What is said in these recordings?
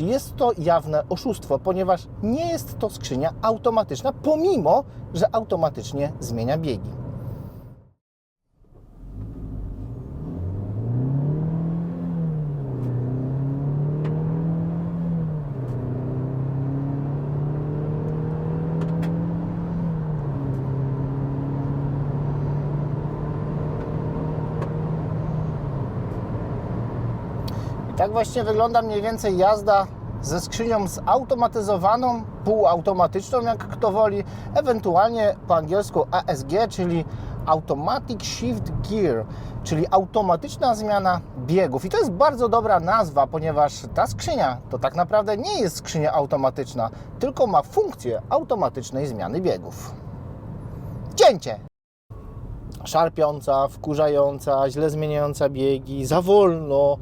Jest to jawne oszustwo, ponieważ nie jest to skrzynia automatyczna, pomimo że automatycznie zmienia biegi. Tak właśnie wygląda mniej więcej jazda ze skrzynią zautomatyzowaną, półautomatyczną, jak kto woli, ewentualnie po angielsku ASG, czyli Automatic Shift Gear, czyli automatyczna zmiana biegów. I to jest bardzo dobra nazwa, ponieważ ta skrzynia to tak naprawdę nie jest skrzynia automatyczna, tylko ma funkcję automatycznej zmiany biegów. Cięcie! szarpiąca, wkurzająca, źle zmieniająca biegi, za wolno,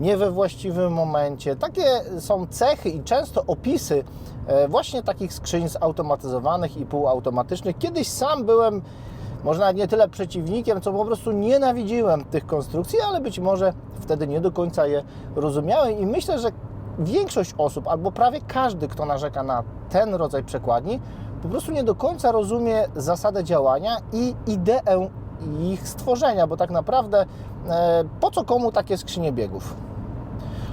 nie we właściwym momencie. Takie są cechy i często opisy e, właśnie takich skrzyń zautomatyzowanych i półautomatycznych. Kiedyś sam byłem może nawet nie tyle przeciwnikiem, co po prostu nienawidziłem tych konstrukcji, ale być może wtedy nie do końca je rozumiałem i myślę, że większość osób, albo prawie każdy, kto narzeka na ten rodzaj przekładni, po prostu nie do końca rozumie zasadę działania i ideę ich stworzenia, bo tak naprawdę e, po co komu takie skrzynie biegów?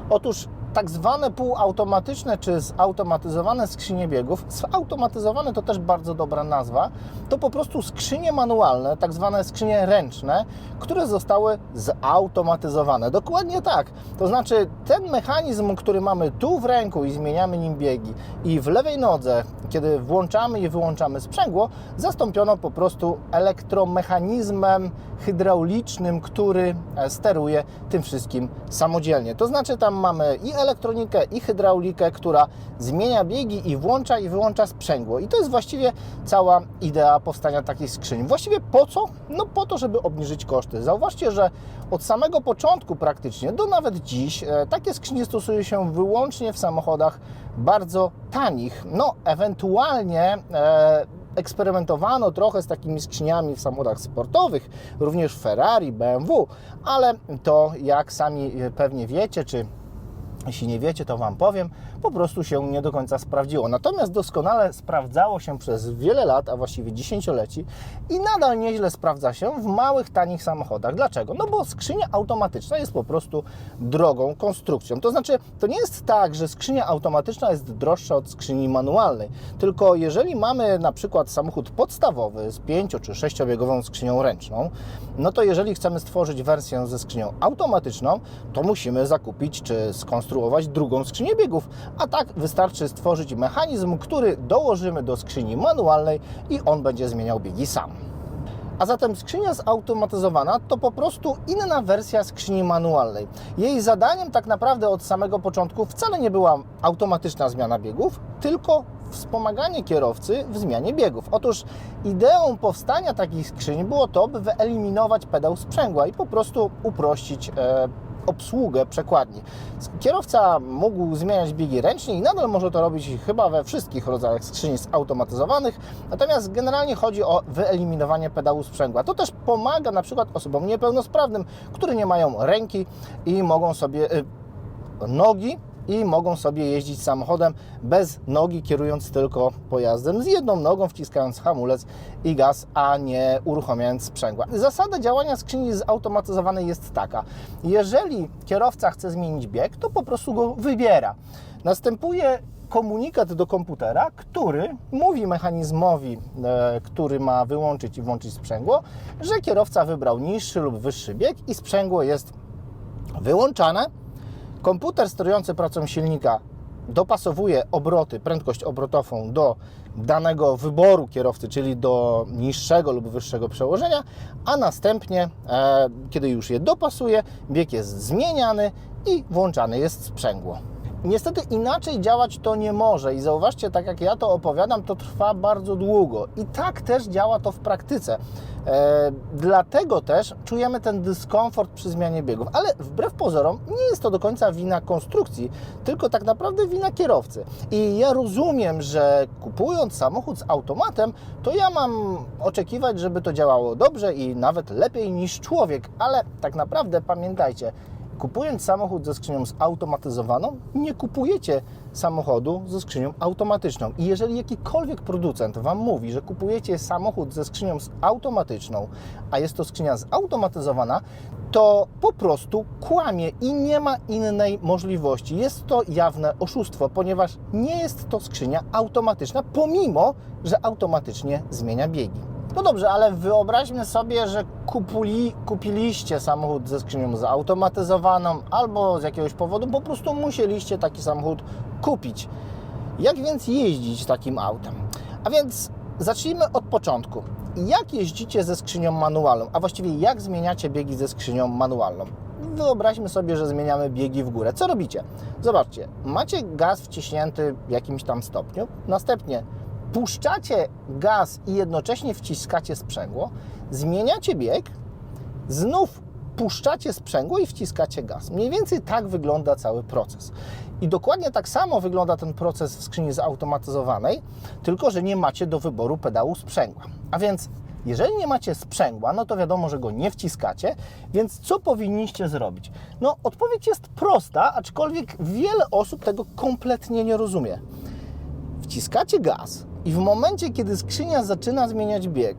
Otóż tak zwane półautomatyczne czy zautomatyzowane skrzynie biegów, zautomatyzowane to też bardzo dobra nazwa, to po prostu skrzynie manualne, tak zwane skrzynie ręczne, które zostały zautomatyzowane. Dokładnie tak. To znaczy ten mechanizm, który mamy tu w ręku i zmieniamy nim biegi i w lewej nodze, kiedy włączamy i wyłączamy sprzęgło, zastąpiono po prostu elektromechanizmem hydraulicznym, który steruje tym wszystkim samodzielnie. To znaczy tam mamy i elektronikę, i hydraulikę, która zmienia biegi i włącza i wyłącza sprzęgło. I to jest właściwie cała idea powstania takich skrzyń. Właściwie po co? No po to, żeby obniżyć koszty. Zauważcie, że od samego początku praktycznie do nawet dziś e, takie skrzynie stosuje się wyłącznie w samochodach bardzo tanich. No, ewentualnie e, eksperymentowano trochę z takimi skrzyniami w samochodach sportowych, również Ferrari, BMW, ale to jak sami pewnie wiecie, czy jeśli nie wiecie, to Wam powiem, po prostu się nie do końca sprawdziło. Natomiast doskonale sprawdzało się przez wiele lat, a właściwie dziesięcioleci i nadal nieźle sprawdza się w małych, tanich samochodach. Dlaczego? No bo skrzynia automatyczna jest po prostu drogą konstrukcją. To znaczy, to nie jest tak, że skrzynia automatyczna jest droższa od skrzyni manualnej, tylko jeżeli mamy na przykład samochód podstawowy z pięcio czy sześciobiegową skrzynią ręczną, no to jeżeli chcemy stworzyć wersję ze skrzynią automatyczną, to musimy zakupić czy skonstruować drugą skrzynię biegów, a tak wystarczy stworzyć mechanizm, który dołożymy do skrzyni manualnej i on będzie zmieniał biegi sam. A zatem skrzynia zautomatyzowana to po prostu inna wersja skrzyni manualnej. Jej zadaniem tak naprawdę od samego początku wcale nie była automatyczna zmiana biegów, tylko wspomaganie kierowcy w zmianie biegów. Otóż ideą powstania takich skrzyń było to, by wyeliminować pedał sprzęgła i po prostu uprościć e, obsługę przekładni. Kierowca mógł zmieniać biegi ręcznie i nadal może to robić chyba we wszystkich rodzajach skrzyni zautomatyzowanych, natomiast generalnie chodzi o wyeliminowanie pedału sprzęgła. To też pomaga na przykład osobom niepełnosprawnym, które nie mają ręki i mogą sobie y, nogi i mogą sobie jeździć samochodem bez nogi, kierując tylko pojazdem z jedną nogą, wciskając hamulec i gaz, a nie uruchamiając sprzęgła. Zasada działania skrzyni zautomatyzowanej jest taka: jeżeli kierowca chce zmienić bieg, to po prostu go wybiera. Następuje komunikat do komputera, który mówi mechanizmowi, e, który ma wyłączyć i włączyć sprzęgło, że kierowca wybrał niższy lub wyższy bieg i sprzęgło jest wyłączane. Komputer sterujący pracą silnika dopasowuje obroty, prędkość obrotową do danego wyboru kierowcy, czyli do niższego lub wyższego przełożenia, a następnie, e, kiedy już je dopasuje, bieg jest zmieniany i włączane jest sprzęgło. Niestety inaczej działać to nie może i zauważcie, tak jak ja to opowiadam, to trwa bardzo długo i tak też działa to w praktyce. E, dlatego też czujemy ten dyskomfort przy zmianie biegów, ale wbrew pozorom nie jest to do końca wina konstrukcji, tylko tak naprawdę wina kierowcy. I ja rozumiem, że kupując samochód z automatem, to ja mam oczekiwać, żeby to działało dobrze i nawet lepiej niż człowiek, ale tak naprawdę pamiętajcie, kupując samochód ze skrzynią zautomatyzowaną, nie kupujecie samochodu ze skrzynią automatyczną. I jeżeli jakikolwiek producent Wam mówi, że kupujecie samochód ze skrzynią automatyczną, a jest to skrzynia zautomatyzowana, to po prostu kłamie i nie ma innej możliwości. Jest to jawne oszustwo, ponieważ nie jest to skrzynia automatyczna, pomimo, że automatycznie zmienia biegi. No dobrze, ale wyobraźmy sobie, że kupuli, kupiliście samochód ze skrzynią zautomatyzowaną albo z jakiegoś powodu po prostu musieliście taki samochód kupić. Jak więc jeździć takim autem? A więc zacznijmy od początku. Jak jeździcie ze skrzynią manualną, a właściwie jak zmieniacie biegi ze skrzynią manualną? Wyobraźmy sobie, że zmieniamy biegi w górę. Co robicie? Zobaczcie, macie gaz wciśnięty w jakimś tam stopniu, następnie puszczacie gaz i jednocześnie wciskacie sprzęgło, zmieniacie bieg, znów puszczacie sprzęgło i wciskacie gaz. Mniej więcej tak wygląda cały proces. I dokładnie tak samo wygląda ten proces w skrzyni zautomatyzowanej, tylko że nie macie do wyboru pedału sprzęgła. A więc jeżeli nie macie sprzęgła, no to wiadomo, że go nie wciskacie, więc co powinniście zrobić? No odpowiedź jest prosta, aczkolwiek wiele osób tego kompletnie nie rozumie. Wciskacie gaz i w momencie, kiedy skrzynia zaczyna zmieniać bieg,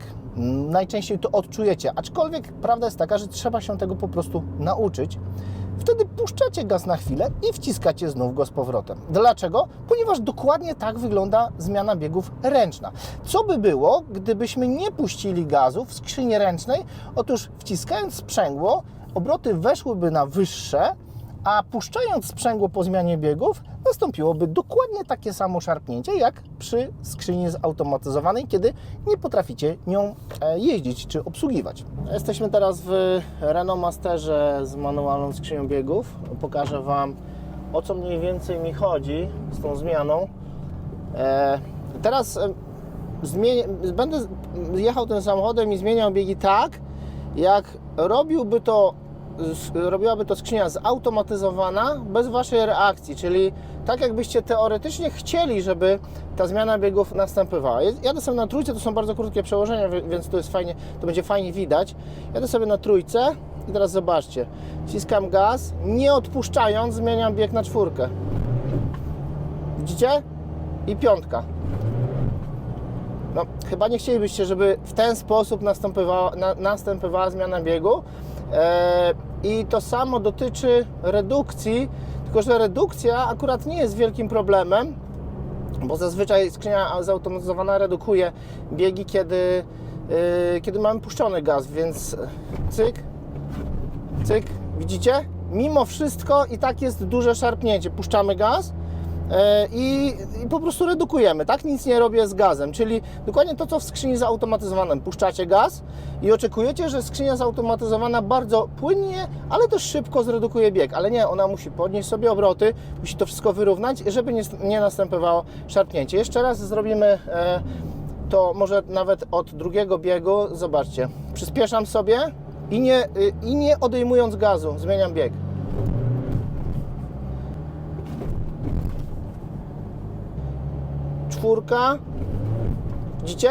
najczęściej to odczujecie, aczkolwiek prawda jest taka, że trzeba się tego po prostu nauczyć. Wtedy puszczacie gaz na chwilę i wciskacie znów go z powrotem. Dlaczego? Ponieważ dokładnie tak wygląda zmiana biegów ręczna. Co by było, gdybyśmy nie puścili gazu w skrzyni ręcznej? Otóż wciskając sprzęgło, obroty weszłyby na wyższe, a puszczając sprzęgło po zmianie biegów, nastąpiłoby dokładnie takie samo szarpnięcie jak przy skrzyni zautomatyzowanej, kiedy nie potraficie nią e, jeździć czy obsługiwać. Jesteśmy teraz w Renault Masterze z manualną skrzynią biegów. Pokażę Wam o co mniej więcej mi chodzi z tą zmianą. E, Teraz e, będę jechał tym samochodem i zmieniał biegi tak, jak robiłby to robiłaby to skrzynia zautomatyzowana bez Waszej reakcji, czyli tak jakbyście teoretycznie chcieli, żeby ta zmiana biegów następowała. Ja- Jadę sobie na trójce, to są bardzo krótkie przełożenia, więc to jest fajnie, to będzie fajnie widać. Jadę sobie na trójce i teraz zobaczcie, wciskam gaz, nie odpuszczając zmieniam bieg na czwórkę. Widzicie? I piątka. No, chyba nie chcielibyście, żeby w ten sposób następowała, na, następowała zmiana biegu. E, I to samo dotyczy redukcji, tylko że redukcja akurat nie jest wielkim problemem, bo zazwyczaj skrzynia zautomatyzowana redukuje biegi, kiedy, e, kiedy mamy puszczony gaz, więc cyk, cyk, widzicie? Mimo wszystko i tak jest duże szarpnięcie. Puszczamy gaz, i, i po prostu redukujemy, tak? Nic nie robię z gazem, czyli dokładnie to, co w skrzyni zautomatyzowanej. Puszczacie gaz i oczekujecie, że skrzynia zautomatyzowana bardzo płynnie, ale też szybko zredukuje bieg, ale nie, ona musi podnieść sobie obroty, musi to wszystko wyrównać, żeby nie, nie następowało szarpnięcie. Jeszcze raz zrobimy e, to może nawet od drugiego biegu, zobaczcie, przyspieszam sobie i nie, i nie odejmując gazu, zmieniam bieg. Czwórka. Widzicie?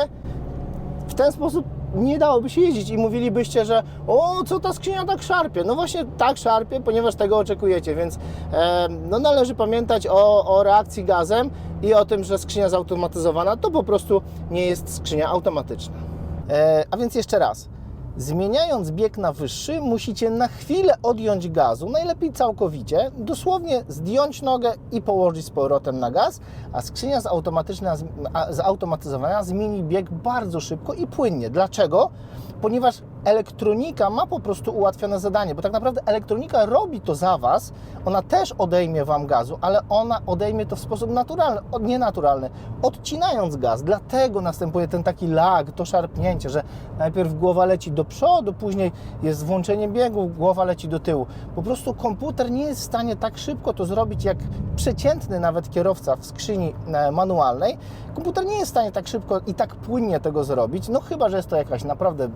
W ten sposób nie dałoby się jeździć i mówilibyście, że o, co ta skrzynia tak szarpie. No właśnie tak szarpie, ponieważ tego oczekujecie, więc e, no należy pamiętać o, o reakcji gazem i o tym, że skrzynia zautomatyzowana to po prostu nie jest skrzynia automatyczna. E, a więc jeszcze raz. Zmieniając bieg na wyższy, musicie na chwilę odjąć gazu, najlepiej całkowicie, dosłownie zdjąć nogę i położyć z powrotem na gaz, a skrzynia zautomatyzowana zmieni bieg bardzo szybko i płynnie. Dlaczego? Ponieważ elektronika ma po prostu ułatwione zadanie, bo tak naprawdę elektronika robi to za Was, ona też odejmie Wam gazu, ale ona odejmie to w sposób naturalny, nienaturalny, odcinając gaz. Dlatego następuje ten taki lag, to szarpnięcie, że najpierw głowa leci do przodu, później jest włączenie biegu, głowa leci do tyłu. Po prostu komputer nie jest w stanie tak szybko to zrobić, jak przeciętny nawet kierowca w skrzyni e, manualnej. Komputer nie jest w stanie tak szybko i tak płynnie tego zrobić, no chyba, że jest to jakaś naprawdę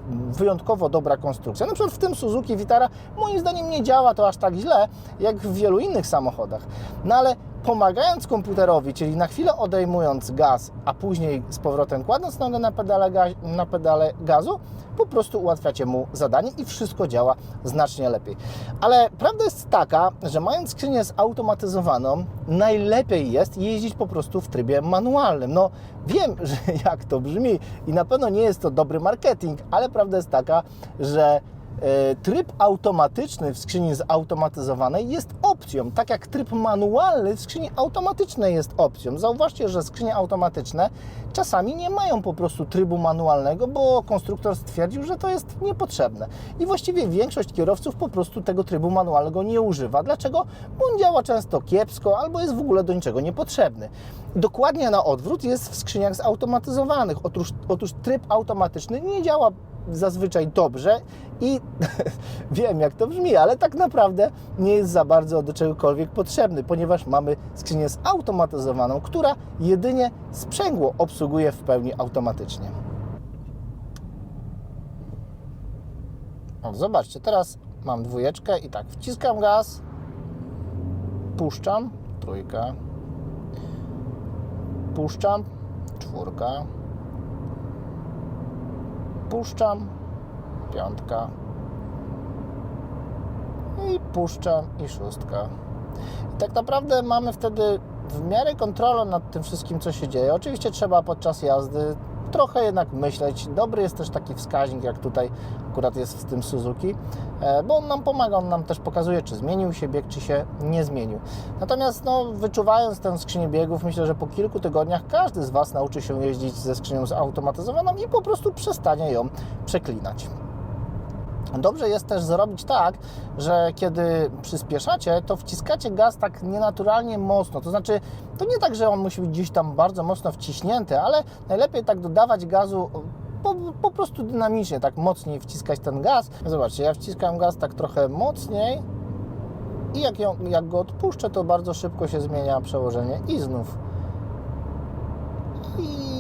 wyjątkowo dobra konstrukcja. Na przykład w tym Suzuki Vitara moim zdaniem nie działa to aż tak źle, jak w wielu innych samochodach. No ale pomagając komputerowi, czyli na chwilę odejmując gaz, a później z powrotem kładąc nogę na pedale, na pedale gazu, po prostu ułatwiacie mu zadanie i wszystko działa znacznie lepiej. Ale prawda jest taka, że mając skrzynię zautomatyzowaną, najlepiej jest jeździć po prostu w trybie manualnym. No wiem, że jak to brzmi i na pewno nie jest to dobry marketing, ale prawda jest taka, że E, Tryb automatyczny w skrzyni zautomatyzowanej jest opcją, tak jak tryb manualny w skrzyni automatycznej jest opcją. Zauważcie, że skrzynie automatyczne czasami nie mają po prostu trybu manualnego, bo konstruktor stwierdził, że to jest niepotrzebne. I właściwie większość kierowców po prostu tego trybu manualnego nie używa. Dlaczego? Bo on działa często kiepsko albo jest w ogóle do niczego niepotrzebny. Dokładnie na odwrót jest w skrzyniach zautomatyzowanych. Otóż, otóż tryb automatyczny nie działa zazwyczaj dobrze i wiem jak to brzmi, ale tak naprawdę nie jest za bardzo do czegokolwiek potrzebny, ponieważ mamy skrzynię zautomatyzowaną, która jedynie sprzęgło obsługuje w pełni automatycznie. O, zobaczcie, teraz mam dwójeczkę i tak, wciskam gaz, puszczam, trójka, puszczam, czwórka, puszczam, piątka i puszczam i szóstka. I tak naprawdę mamy wtedy w miarę kontrolę nad tym wszystkim, co się dzieje. Oczywiście trzeba podczas jazdy trochę jednak myśleć. Dobry jest też taki wskaźnik, jak tutaj akurat jest w tym Suzuki, e, bo on nam pomaga, on nam też pokazuje, czy zmienił się bieg, czy się nie zmienił. Natomiast no, wyczuwając tę skrzynię biegów, myślę, że po kilku tygodniach każdy z Was nauczy się jeździć ze skrzynią zautomatyzowaną i po prostu przestanie ją przeklinać. Dobrze jest też zrobić tak, że kiedy przyspieszacie, to wciskacie gaz tak nienaturalnie mocno. To znaczy, to nie tak, że on musi być gdzieś tam bardzo mocno wciśnięty, ale najlepiej tak dodawać gazu po, po prostu dynamicznie, tak mocniej wciskać ten gaz. Zobaczcie, ja wciskam gaz tak trochę mocniej i jak, ją, jak go odpuszczę, to bardzo szybko się zmienia przełożenie i znów. I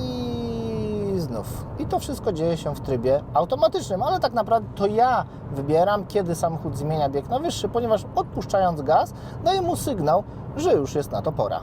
I to wszystko dzieje się w trybie automatycznym, ale tak naprawdę to ja wybieram, kiedy samochód zmienia bieg na wyższy, ponieważ odpuszczając gaz, daję mu sygnał, że już jest na to pora.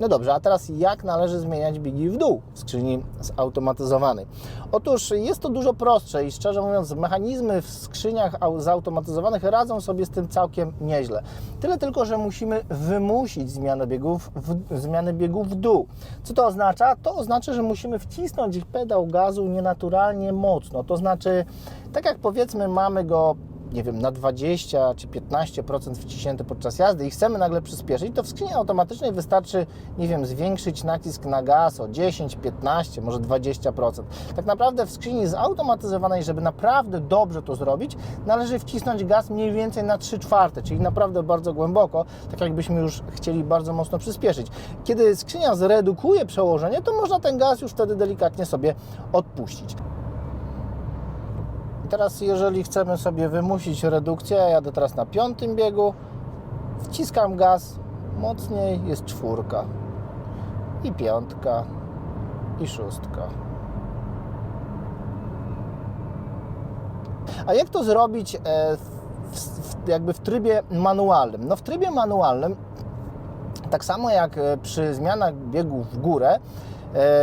No dobrze, a teraz jak należy zmieniać biegi w dół w skrzyni zautomatyzowanej? Otóż jest to dużo prostsze i szczerze mówiąc, mechanizmy w skrzyniach au- zautomatyzowanych radzą sobie z tym całkiem nieźle. Tyle tylko, że musimy wymusić zmianę biegów w, zmianę biegów w dół. Co to oznacza? To oznacza, że musimy wcisnąć pedał gazu nienaturalnie mocno. To znaczy, tak jak powiedzmy, mamy go nie wiem, na 20 czy 15% wciśnięty podczas jazdy i chcemy nagle przyspieszyć, to w skrzyni automatycznej wystarczy, nie wiem, zwiększyć nacisk na gaz o 10, 15, może 20%. Tak naprawdę w skrzyni zautomatyzowanej, żeby naprawdę dobrze to zrobić, należy wcisnąć gaz mniej więcej na 3 czwarte, czyli naprawdę bardzo głęboko, tak jakbyśmy już chcieli bardzo mocno przyspieszyć. Kiedy skrzynia zredukuje przełożenie, to można ten gaz już wtedy delikatnie sobie odpuścić. Teraz, jeżeli chcemy sobie wymusić redukcję, ja jadę teraz na piątym biegu, wciskam gaz mocniej, jest czwórka, i piątka, i szóstka. A jak to zrobić e, w, w, jakby w trybie manualnym? No w trybie manualnym, tak samo jak e, przy zmianach biegu w górę,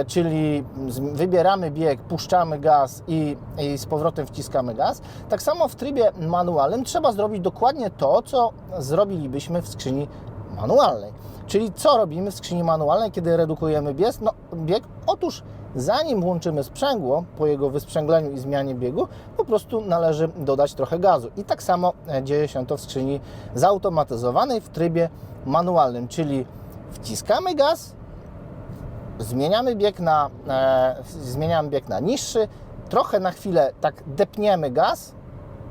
czyli z- wybieramy bieg, puszczamy gaz i, i z powrotem wciskamy gaz, tak samo w trybie manualnym trzeba zrobić dokładnie to, co zrobilibyśmy w skrzyni manualnej. Czyli co robimy w skrzyni manualnej, kiedy redukujemy bieg? No, bieg? Otóż zanim włączymy sprzęgło, po jego wysprzęgleniu i zmianie biegu, po prostu należy dodać trochę gazu. I tak samo e, dzieje się to w skrzyni zautomatyzowanej w trybie manualnym, czyli wciskamy gaz, zmieniamy bieg na, e, zmieniamy bieg na niższy, trochę na chwilę tak depniemy gaz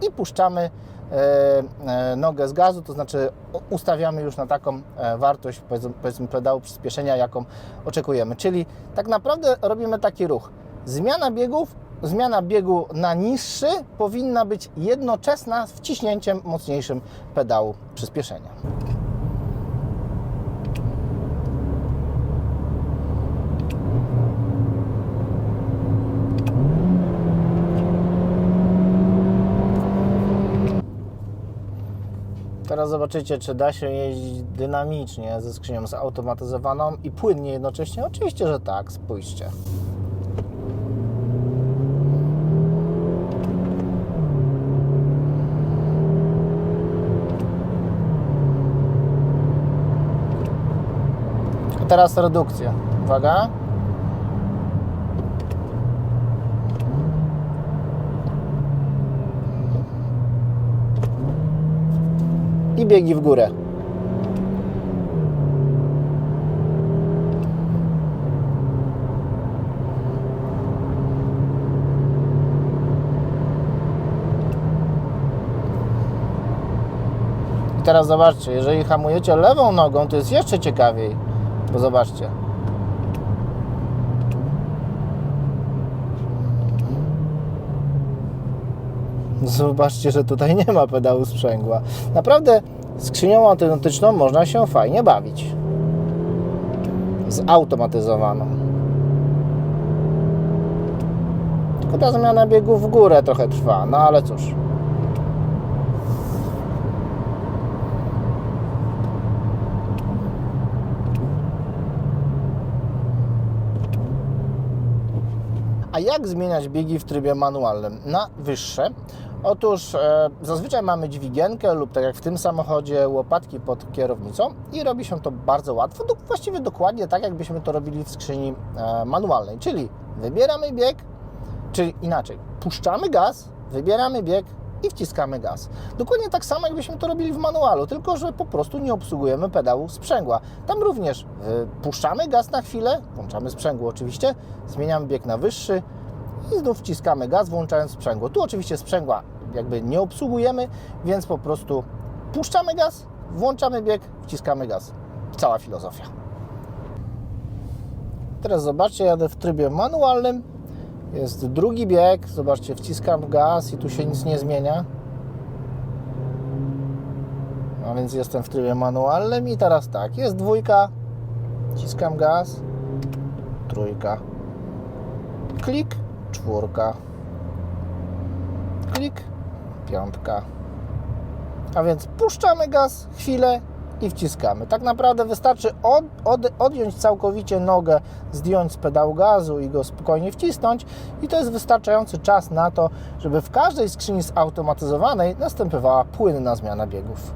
i puszczamy e, e, nogę z gazu, to znaczy ustawiamy już na taką e, wartość powiedzmy, powiedzmy pedału przyspieszenia, jaką oczekujemy. Czyli tak naprawdę robimy taki ruch. Zmiana biegów, zmiana biegu na niższy powinna być jednoczesna z wciśnięciem mocniejszym pedału przyspieszenia. Zaraz zobaczycie, czy da się jeździć dynamicznie ze skrzynią zautomatyzowaną i płynnie jednocześnie. Oczywiście, że tak. Spójrzcie. A teraz redukcja. Uwaga. I biegi w górę. Teraz zobaczcie, jeżeli hamujecie lewą nogą, to jest jeszcze ciekawiej. Bo zobaczcie. Zobaczcie, że tutaj nie ma pedału sprzęgła. Naprawdę skrzynią automatyczną można się fajnie bawić. Zautomatyzowaną. Tylko ta zmiana biegów w górę trochę trwa, no ale cóż. A jak zmieniać biegi w trybie manualnym na wyższe? Otóż e, zazwyczaj mamy dźwigienkę lub tak jak w tym samochodzie łopatki pod kierownicą i robi się to bardzo łatwo, do, właściwie dokładnie tak jakbyśmy to robili w skrzyni e, manualnej, czyli wybieramy bieg, czyli inaczej, puszczamy gaz, wybieramy bieg i wciskamy gaz. Dokładnie tak samo jakbyśmy to robili w manualu, tylko że po prostu nie obsługujemy pedału sprzęgła. Tam również y, puszczamy gaz na chwilę, włączamy sprzęgło oczywiście, zmieniamy bieg na wyższy i znów wciskamy gaz, włączając sprzęgło. Tu oczywiście sprzęgła jakby nie obsługujemy, więc po prostu puszczamy gaz, włączamy bieg, wciskamy gaz. Cała filozofia. Teraz zobaczcie, jadę w trybie manualnym. Jest drugi bieg. Zobaczcie, wciskam gaz i tu się nic nie zmienia. A więc jestem w trybie manualnym i teraz tak, jest dwójka, wciskam gaz, trójka, klik, czwórka, klik, piątka. A więc puszczamy gaz chwilę i wciskamy. Tak naprawdę wystarczy od, od, odjąć całkowicie nogę, zdjąć z pedału gazu i go spokojnie wcisnąć i to jest wystarczający czas na to, żeby w każdej skrzyni zautomatyzowanej następowała płynna zmiana biegów.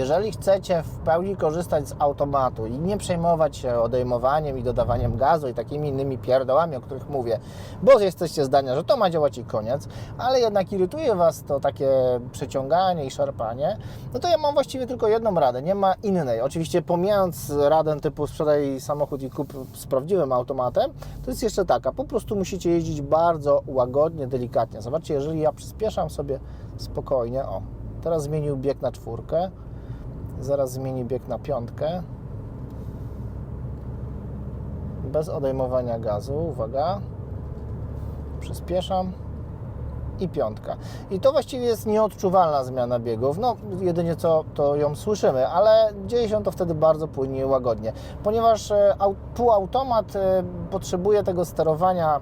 Jeżeli chcecie w pełni korzystać z automatu i nie przejmować się odejmowaniem i dodawaniem gazu i takimi innymi pierdołami, o których mówię, bo jesteście zdania, że to ma działać i koniec, ale jednak irytuje Was to takie przeciąganie i szarpanie, no to ja mam właściwie tylko jedną radę, nie ma innej. Oczywiście pomijając radę typu sprzedaj samochód i kup z prawdziwym automatem, to jest jeszcze taka, po prostu musicie jeździć bardzo łagodnie, delikatnie. Zobaczcie, jeżeli ja przyspieszam sobie spokojnie, o, teraz zmienił bieg na czwórkę, Zaraz zmieni bieg na piątkę. Bez odejmowania gazu. Uwaga. Przyspieszam. I piątka. I to właściwie jest nieodczuwalna zmiana biegów. No, jedynie co to ją słyszymy, ale dzieje się to wtedy bardzo płynnie i łagodnie. Ponieważ e, au- półautomat e, potrzebuje tego sterowania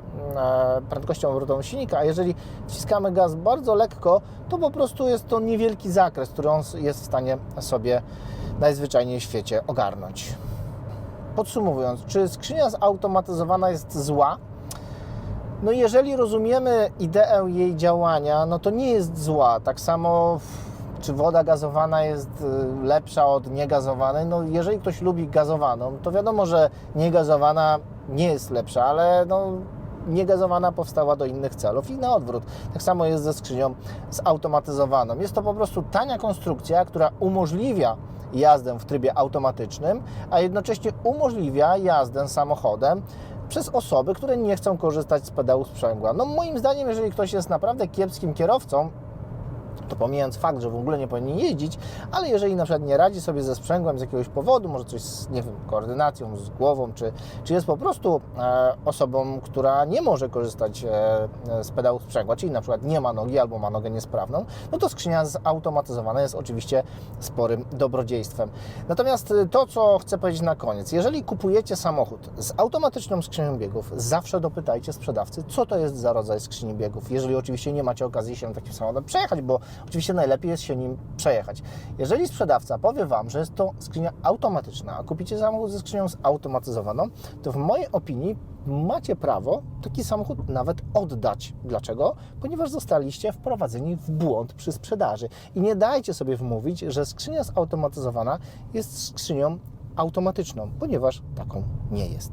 prędkością obrotową silnika, a jeżeli wciskamy gaz bardzo lekko, to po prostu jest to niewielki zakres, który on jest w stanie sobie najzwyczajniej w świecie ogarnąć. Podsumowując, czy skrzynia zautomatyzowana jest zła? No jeżeli rozumiemy ideę jej działania, no to nie jest zła. Tak samo czy woda gazowana jest y, lepsza od niegazowanej? No jeżeli ktoś lubi gazowaną, to wiadomo, że niegazowana nie jest lepsza, ale no niegazowana powstała do innych celów i na odwrót. Tak samo jest ze skrzynią zautomatyzowaną. Jest to po prostu tania konstrukcja, która umożliwia jazdę w trybie automatycznym, a jednocześnie umożliwia jazdę samochodem przez osoby, które nie chcą korzystać z pedału sprzęgła. No moim zdaniem, jeżeli ktoś jest naprawdę kiepskim kierowcą, to pomijając fakt, że w ogóle nie powinien jeździć, ale jeżeli na przykład nie radzi sobie ze sprzęgłem z jakiegoś powodu, może coś z, nie wiem, koordynacją, z głową, czy, czy jest po prostu e, osobą, która nie może korzystać e, z pedału sprzęgła, czyli na przykład nie ma nogi albo ma nogę niesprawną, no to skrzynia zautomatyzowana jest oczywiście sporym dobrodziejstwem. Natomiast y, to, co chcę powiedzieć na koniec, jeżeli kupujecie samochód z automatyczną skrzynią biegów, zawsze dopytajcie sprzedawcy, co to jest za rodzaj skrzyni biegów, jeżeli oczywiście nie macie okazji się takim samochodem przejechać, bo oczywiście najlepiej jest się nim przejechać. Jeżeli sprzedawca powie Wam, że jest to skrzynia automatyczna, a kupicie samochód ze skrzynią zautomatyzowaną, to w mojej opinii macie prawo taki samochód nawet oddać. Dlaczego? Ponieważ zostaliście wprowadzeni w błąd przy sprzedaży. I nie dajcie sobie wmówić, że skrzynia zautomatyzowana jest skrzynią automatyczną, ponieważ taką nie jest.